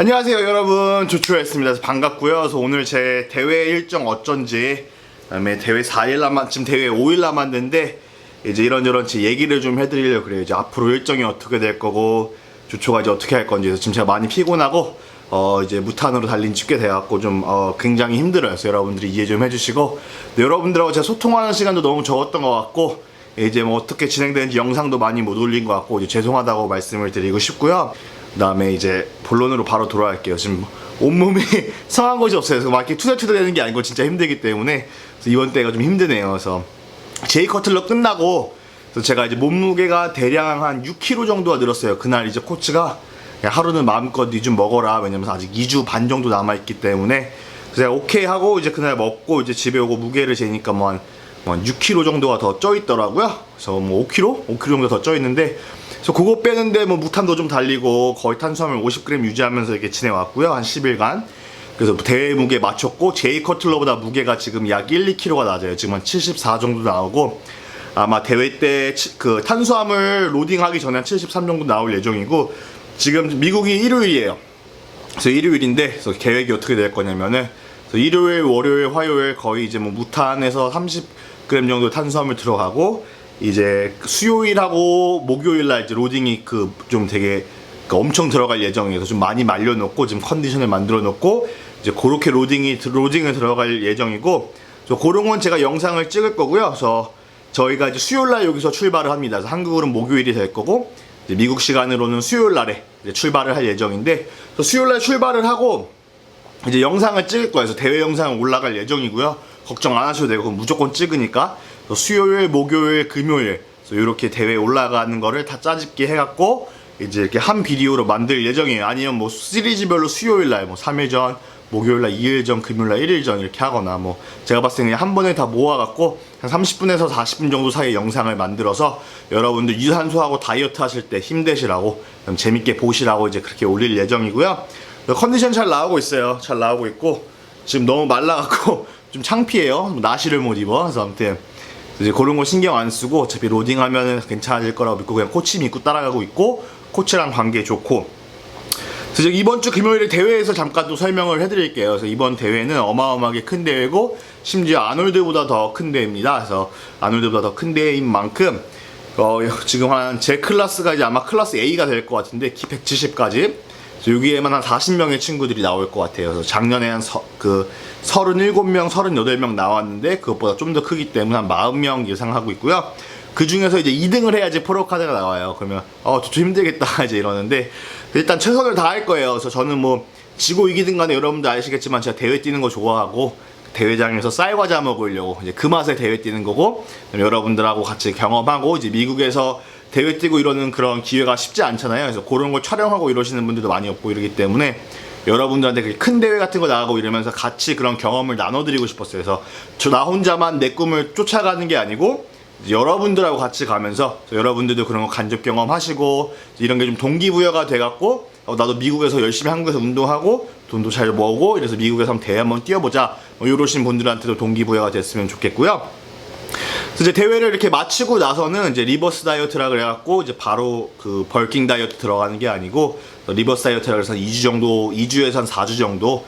안녕하세요 여러분. 조초였습니다. 반갑고요. 그래서 오늘 제 대회 일정 어쩐지 그다음에 대회 4일 남았 지금 대회 5일 남았는데 이제 이런저런 제 얘기를 좀 해드리려고 그래요. 이제 앞으로 일정이 어떻게 될 거고 조초가 이제 어떻게 할 건지. 그래서 지금 제가 많이 피곤하고 어 이제 무탄으로 달린 집게 돼갖고 좀 어 굉장히 힘들어요. 그래서 여러분들이 이해 좀 해주시고. 네, 여러분들하고 제가 소통하는 시간도 너무 적었던 것 같고 이제 뭐 어떻게 진행되는지 영상도 많이 못 올린 것 같고 이제 죄송하다고 말씀을 드리고 싶고요. 그다음에 이제 본론으로 바로 돌아갈게요. 지금 온몸이 성한 것이 없어요. 막 이렇게 투덜투덜 되는 게 아니고 진짜 힘들기 때문에 이번 때가 좀 힘드네요. 그래서 제이 커틀러 끝나고 제가 이제 몸무게가 대략 한 6kg 정도가 늘었어요. 그날 이제 코치가 하루는 마음껏 니 좀 먹어라. 왜냐면 아직 2주 반 정도 남아있기 때문에 그래서 오케이 하고 이제 그날 먹고 이제 집에 오고 무게를 재니까 뭐한뭐한 6kg 정도가 더 쪄 있더라고요. 그래서 뭐 5kg? 5kg 정도 더 쪄 있는데 그래서 그거 빼는데 뭐 무탄도 좀 달리고 거의 탄수화물 50g 유지하면서 이렇게 지내왔고요. 한 10일간. 그래서 대회 무게 맞췄고 제이 커틀러보다 무게가 지금 약 1, 2kg가 낮아요. 지금 한 74 정도 나오고 아마 대회 때 그 탄수화물 로딩하기 전에 한 73 정도 나올 예정이고 지금 미국이 일요일이에요. 그래서 일요일인데 그래서 계획이 어떻게 될 거냐면은 일요일, 월요일, 화요일 거의 이제 뭐 무탄에서 30g 정도 탄수화물 들어가고 이제 수요일하고 목요일 날 이제 로딩이 그 좀 되게 그 엄청 들어갈 예정이어서 좀 많이 말려 놓고 지금 컨디션을 만들어 놓고 이제 그렇게 로딩이 로딩을 들어갈 예정이고 그래서 그런 건 제가 영상을 찍을 거고요. 그래서 저희가 이제 수요일 날 여기서 출발을 합니다. 그래서 한국으로는 목요일이 될 거고 미국 시간으로는 수요일 날에 출발을 할 예정인데 수요일 날 출발을 하고 이제 영상을 찍을 거예요. 그래서 대회 영상은 올라갈 예정이고요. 걱정 안 하셔도 되고 무조건 찍으니까 그래서 수요일, 목요일, 금요일 이렇게 대회 올라가는 거를 다 짜집기 해갖고 이제 이렇게 한 비디오로 만들 예정이에요. 아니면 뭐 시리즈별로 수요일 날, 뭐 3일 전, 목요일 날, 2일 전, 금요일 날, 1일 전 이렇게 하거나 뭐 제가 봤을 때 그냥 한 번에 다 모아갖고 한 30분에서 40분 정도 사이에 영상을 만들어서 여러분들 유산소하고 다이어트 하실 때 힘내시라고 좀 재밌게 보시라고 이제 그렇게 올릴 예정이고요. 컨디션 잘 나오고 있어요. 잘 나오고 있고 지금 너무 말라갖고 좀 창피해요. 나시를 못 입어. 그래서 아무튼 이제 그런 거 신경 안 쓰고 어차피 로딩하면은 괜찮아질 거라고 믿고 그냥 코치 믿고 따라가고 있고 코치랑 관계 좋고 그래서 이번 주 금요일에 대회에서 잠깐 또 설명을 해드릴게요. 그래서 이번 대회는 어마어마하게 큰 대회고 심지어 아놀드보다 더 큰 대회입니다. 그래서 아놀드보다 더 큰 대회인 만큼 어, 지금 한 제 클래스가 이제 아마 클래스 A가 될 것 같은데 키 170까지 여기에만 한 40명의 친구들이 나올 것 같아요. 그래서 작년에 한 서, 그 37명, 38명 나왔는데 그것보다 좀 더 크기 때문에 한 40명 예상하고 있고요. 그 중에서 이제 2등을 해야지 프로카드가 나와요. 그러면 어, 좀 힘들겠다 이제 이러는데 일단 최선을 다할 거예요. 그래서 저는 뭐 지고 이기든 간에 여러분들 아시겠지만 제가 대회 뛰는 거 좋아하고 대회장에서 쌀과자 먹으려고 이제 그 맛에 대회 뛰는 거고 여러분들하고 같이 경험하고 이제 미국에서 대회 뛰고 이러는 그런 기회가 쉽지 않잖아요. 그래서 그런 걸 촬영하고 이러시는 분들도 많이 없고 이러기 때문에 여러분들한테 그렇게 큰 대회 같은 거 나가고 이러면서 같이 그런 경험을 나눠드리고 싶었어요. 그래서 저 나 혼자만 내 꿈을 쫓아가는 게 아니고 여러분들하고 같이 가면서 여러분들도 그런 거 간접 경험하시고 이런 게 좀 동기부여가 돼갖고 어, 나도 미국에서 열심히 한국에서 운동하고 돈도 잘 모으고 이래서 미국에서 한번 대회 한번 뛰어보자 뭐 이러신 분들한테도 동기부여가 됐으면 좋겠고요. 이제 대회를 이렇게 마치고 나서는 이제 리버스 다이어트라 그래갖고 이제 바로 그 벌킹 다이어트 들어가는 게 아니고 리버스 다이어트라 그래서 2주 정도, 2주에서 한 4주 정도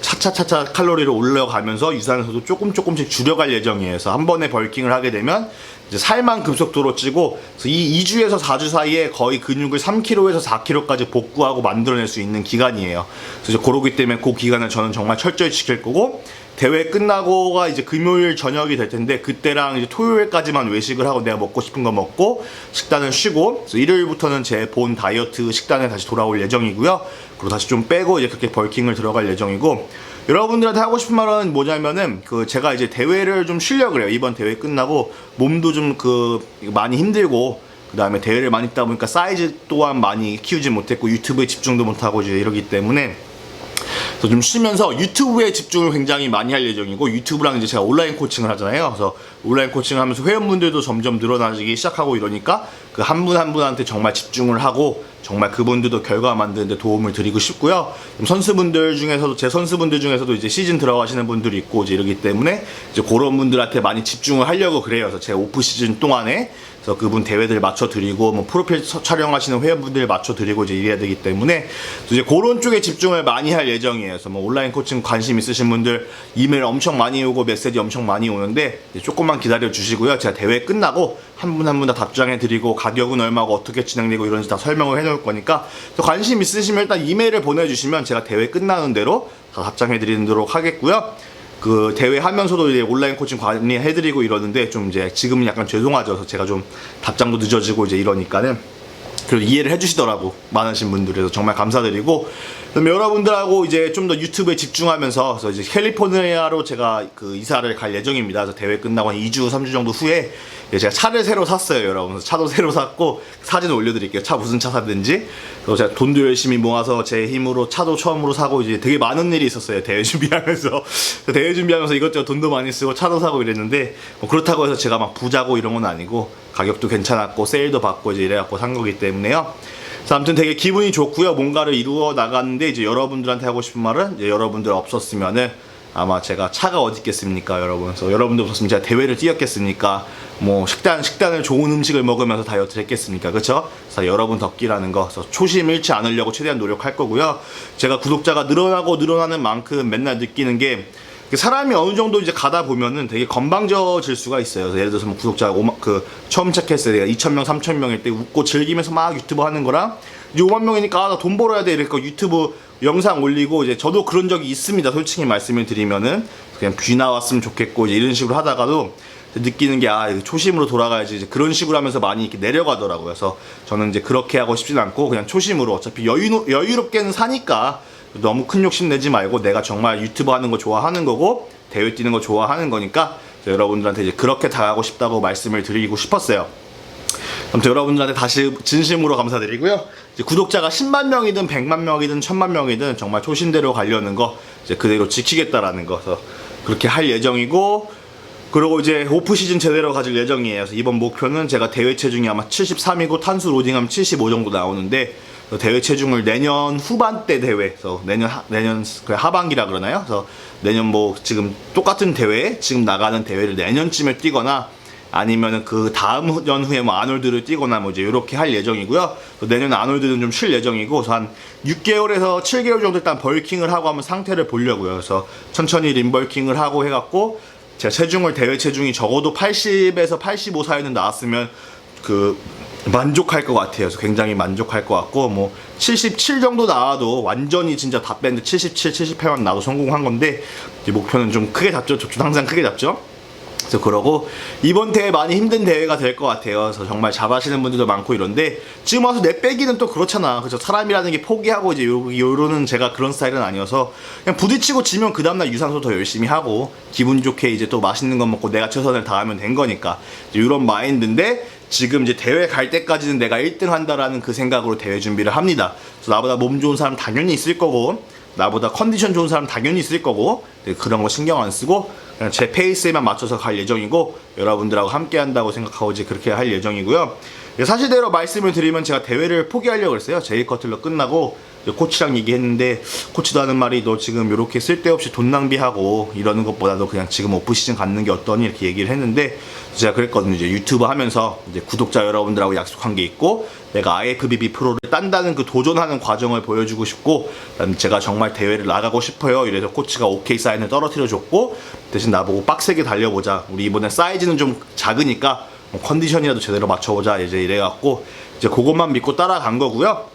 차차차차 칼로리를 올려가면서 유산소도 조금 조금씩 줄여갈 예정이에요. 한 번에 벌킹을 하게 되면 이제 살만 급속도로 찌고 이 2주에서 4주 사이에 거의 근육을 3kg에서 4kg까지 복구하고 만들어낼 수 있는 기간이에요. 그래서 그러기 때문에 그 기간을 저는 정말 철저히 지킬 거고 대회 끝나고가 이제 금요일 저녁이 될 텐데 그때랑 이제 토요일까지만 외식을 하고 내가 먹고 싶은 거 먹고 식단을 쉬고 그래서 일요일부터는 제 본 다이어트 식단에 다시 돌아올 예정이고요. 그리고 다시 좀 빼고 이제 그렇게 벌킹을 들어갈 예정이고 여러분들한테 하고 싶은 말은 뭐냐면은 그 제가 이제 대회를 좀 쉬려고 그래요. 이번 대회 끝나고 몸도 좀 그 많이 힘들고 그 다음에 대회를 많이 있다 보니까 사이즈 또한 많이 키우지 못했고 유튜브에 집중도 못하고 이제 이러기 때문에 그래서 좀 쉬면서 유튜브에 집중을 굉장히 많이 할 예정이고 유튜브랑 이제 제가 온라인 코칭을 하잖아요. 그래서 온라인 코칭을 하면서 회원분들도 점점 늘어나기 시작하고 이러니까 그 한 분한 분한테 정말 집중을 하고 정말 그분들도 결과 만드는데 도움을 드리고 싶고요. 좀 선수분들 중에서도 제 선수분들 중에서도 이제 시즌 들어가시는 분들이 있고 이제 이러기 때문에 이제 그런 분들한테 많이 집중을 하려고 그래요. 그래서 제 오프 시즌 동안에 그래서 그분 대회들 맞춰 드리고 뭐 프로필 서- 촬영하시는 회원분들 맞춰 드리고 이제 이래야 되기 때문에 이제 그런 쪽에 집중을 많이 할 예정이에요. 그래서 뭐 온라인 코칭 관심 있으신 분들 이메일 엄청 많이 오고 메시지 엄청 많이 오는데 조금만 기다려 주시고요. 제가 대회 끝나고 한 분 한 분 다 답장해 드리고 가격은 얼마고 어떻게 진행되고 이런지 다 설명을 해 놓을 거니까 또 관심 있으시면 일단 이메일을 보내 주시면 제가 대회 끝나는 대로 다 답장해 드리도록 하겠고요. 그 대회 하면서도 이제 온라인 코칭 관리해드리고 이러는데 좀 이제 지금은 약간 죄송하죠. 그래서 제가 좀 답장도 늦어지고 이제 이러니까는 그리고 이해를 해주시더라고 많으신 분들이 그래서 정말 감사드리고 그럼 여러분들하고 이제 좀 더 유튜브에 집중하면서 그래서 이제 캘리포니아로 제가 그 이사를 갈 예정입니다. 그래서 대회 끝나고 한 2주 3주 정도 후에 이제 제가 차를 새로 샀어요, 여러분. 차도 새로 샀고 사진 올려드릴게요. 차 무슨 차 샀는지. 그래서 제가 돈도 열심히 모아서 제 힘으로 차도 처음으로 사고 이제 되게 많은 일이 있었어요. 대회 준비하면서 대회 준비하면서 이것저것 돈도 많이 쓰고 차도 사고 이랬는데 뭐 그렇다고 해서 제가 막 부자고 이런 건 아니고 가격도 괜찮았고 세일도 받고 이제 이래갖고 산 거기 때문에요. 아무튼 되게 기분이 좋고요. 뭔가를 이루어 나가는데 이제 여러분들한테 하고 싶은 말은 이제 여러분들 없었으면은 아마 제가 차가 어디 있겠습니까, 여러분. 그래서 여러분들 없었으면 제가 대회를 뛰었겠습니까? 뭐 식단 식단을 좋은 음식을 먹으면서 다이어트를 했겠습니까, 그렇죠? 그래서 여러분 덕기라는 거, 그래서 초심 잃지 않으려고 최대한 노력할 거고요. 제가 구독자가 늘어나고 늘어나는 만큼 맨날 느끼는 게 사람이 어느 정도 이제 가다 보면은 되게 건방져질 수가 있어요. 예를 들어서 뭐 구독자가 오만- 그 처음 시작했을 때 2,000명, 3,000명일 때 웃고 즐기면서 막 유튜브 하는 거랑 이제 5만 명이니까 아, 나 돈 벌어야 돼 이러니까 유튜브 영상 올리고 이제 저도 그런 적이 있습니다. 솔직히 말씀을 드리면은 그냥 뷰 나왔으면 좋겠고 이제 이런 식으로 하다가도 느끼는 게 아 초심으로 돌아가야지 이제 그런 식으로 하면서 많이 이렇게 내려가더라고요. 그래서 저는 이제 그렇게 하고 싶진 않고 그냥 초심으로 어차피 여유 여유롭게는 사니까 너무 큰 욕심 내지 말고 내가 정말 유튜브 하는 거 좋아하는 거고 대회 뛰는 거 좋아하는 거니까 여러분들한테 이제 그렇게 다가가고 싶다고 말씀을 드리고 싶었어요. 아무튼 여러분들한테 다시 진심으로 감사드리고요. 구독자가 10만 명이든 100만 명이든 1000만 명이든 정말 초심대로 가려는 거 이제 그대로 지키겠다라는 거. 그래서 그렇게 할 예정이고 그리고 이제 오프 시즌 제대로 가질 예정이에요. 그래서 이번 목표는 제가 대회 체중이 아마 73이고 탄수 로딩하면 75 정도 나오는데 그 대회 체중을 내년 후반 때 대회에서 내년 하, 내년 그 하반기라 그러나요? 그래서 내년 뭐 지금 똑같은 대회 지금 나가는 대회를 내년쯤에 뛰거나 아니면은 그 다음 연후에 뭐 아놀드를 뛰거나 뭐 이제 이렇게 할 예정이고요. 또 내년 아놀드는 좀 쉴 예정이고 한 6개월에서 7개월 정도 일단 벌킹을 하고 한번 상태를 보려고요. 그래서 천천히 림벌킹을 하고 해갖고 제가 체중을 대회 체중이 적어도 80에서 85 사이는 나왔으면 그 만족할 것 같아요. 그래서 굉장히 만족할 것 같고 뭐 77 정도 나와도 완전히 진짜 다 밴드 77, 78만 나도 성공한 건데 목표는 좀 크게 잡죠. 저도 항상 크게 잡죠. 그래서 그러고 이번 대회 많이 힘든 대회가 될 것 같아요. 그래서 정말 잘하시는 분들도 많고 이런데 지금 와서 내 빼기는 또 그렇잖아. 그래서 사람이라는 게 포기하고 이제 요, 요로는 제가 그런 스타일은 아니어서 그냥 부딪히고 지면 그 다음날 유산소 더 열심히 하고 기분 좋게 이제 또 맛있는 거 먹고 내가 최선을 다하면 된 거니까 이런 마인드인데 지금 이제 대회 갈 때까지는 내가 1등 한다라는 그 생각으로 대회 준비를 합니다. 그래서 나보다 몸 좋은 사람 당연히 있을 거고 나보다 컨디션 좋은 사람 당연히 있을 거고 네, 그런 거 신경 안 쓰고 제 페이스에만 맞춰서 갈 예정이고 여러분들하고 함께 한다고 생각하고 이제 그렇게 할 예정이고요. 예, 사실대로 말씀을 드리면 제가 대회를 포기하려고 했어요. 제이 커틀러 끝나고 코치랑 얘기했는데 코치도 하는 말이 너 지금 이렇게 쓸데없이 돈 낭비하고 이러는 것보다도 그냥 지금 오프 시즌 갖는 게 어떠니 이렇게 얘기를 했는데 제가 그랬거든요. 이제 유튜브 하면서 이제 구독자 여러분들하고 약속한 게 있고 내가 IFBB 프로를 딴다는 그 도전하는 과정을 보여주고 싶고 제가 정말 대회를 나가고 싶어요. 이래서 코치가 오케이 사인을 떨어뜨려 줬고 대신 나보고 빡세게 달려보자. 우리 이번에 사이즈는 좀 작으니까 뭐 컨디션이라도 제대로 맞춰보자. 이제 이래갖고 이제 그것만 믿고 따라간 거고요.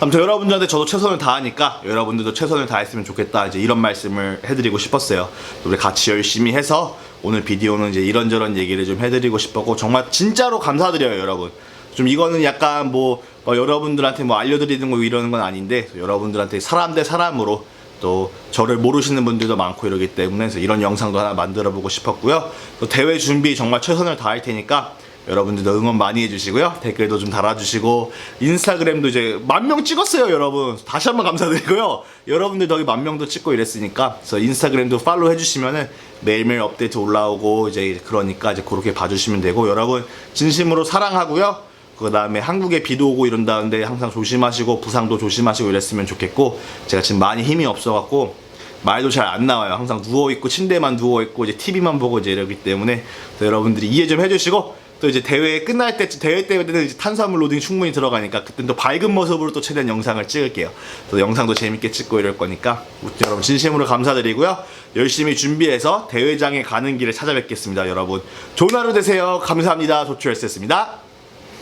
아무튼 여러분들한테 저도 최선을 다하니까 여러분들도 최선을 다했으면 좋겠다 이제 이런 말씀을 해드리고 싶었어요. 우리 같이 열심히 해서 오늘 비디오는 이제 이런저런 얘기를 좀 해드리고 싶었고 정말 진짜로 감사드려요 여러분. 좀 이거는 약간 뭐, 뭐 여러분들한테 뭐 알려드리는 거 이러는 건 아닌데 여러분들한테 사람 대 사람으로 또 저를 모르시는 분들도 많고 이러기 때문에 이런 영상도 하나 만들어 보고 싶었고요. 또 대회 준비 정말 최선을 다할 테니까 여러분들도 응원 많이 해주시고요. 댓글도 좀 달아주시고 인스타그램도 이제 만 명 찍었어요, 여러분. 다시 한번 감사드리고요. 여러분들 덕에 만 명도 찍고 이랬으니까 그래서 인스타그램도 팔로우 해주시면은 매일매일 업데이트 올라오고 이제 그러니까 이제 그렇게 봐주시면 되고 여러분 진심으로 사랑하고요. 그 다음에 한국에 비도 오고 이런다는데 항상 조심하시고 부상도 조심하시고 이랬으면 좋겠고 제가 지금 많이 힘이 없어갖고 말도 잘 안 나와요. 항상 누워 있고 침대만 누워 있고 이제 TV만 보고 이제 이러기 때문에 또 여러분들이 이해 좀 해주시고 또 이제 대회 끝날 때 대회 때는 이제 탄수화물 로딩 충분히 들어가니까 그땐 또 밝은 모습으로 또 최대한 영상을 찍을게요. 또 영상도 재밌게 찍고 이럴 거니까 여러분 진심으로 감사드리고요. 열심히 준비해서 대회장에 가는 길을 찾아뵙겠습니다, 여러분. 좋은 하루 되세요. 감사합니다. 조추헬스였습니다.